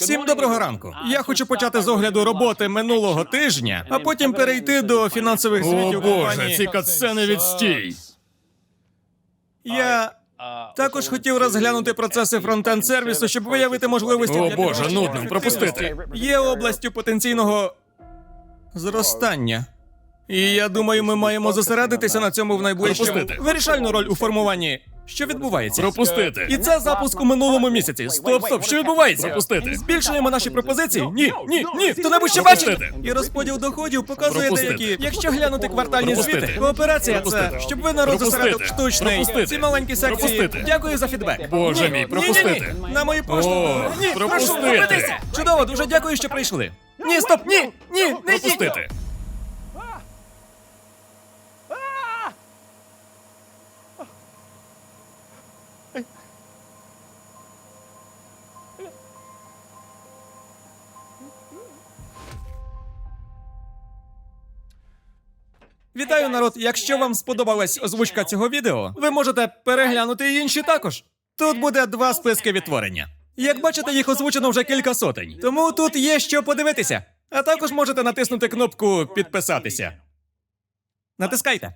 Всім доброго ранку. Я хочу почати з огляду роботи минулого тижня, а потім перейти до фінансових О звітів боже, ці катсцени відстій. Я також хотів розглянути процеси фронтенд сервісу, щоб виявити можливості. О для боже, підвищення нудно, пропустити. ефективності. Є областю потенційного зростання. І я думаю, ми маємо зосередитися на цьому в найближчому. Пропустити. Вирішальну роль у формуванні. Що відбувається? Пропустити. І це запуск у минулому місяці. Стоп, стоп, що відбувається? Пропустити. Збільшуємо наші пропозиції? Ні, ні, ні. Хто небудь ще бачить? І розподіл доходів показує Пропустити. деякі. Якщо глянути квартальні Пропустити. звіти, кооперація це щоб ви народ зосередив штучний. Пропустити. Ці маленькі секції. Пропустити. Дякую за фідбек. Боже Ні, мій, ні, пропустити. Ні, ні, На мою пошту. О, ні, прошу, пропустити. зупинися. Чудово, дуже дякую, що прийшли. Ні, стоп, ні, ні, не йдіть. Пропустити. Вітаю, народ! Якщо вам сподобалась озвучка цього відео, ви можете переглянути і інші також. Тут буде два списки відтворення. Як бачите, їх озвучено вже кілька сотень. Тому тут є що подивитися. А також можете натиснути кнопку підписатися. Натискайте.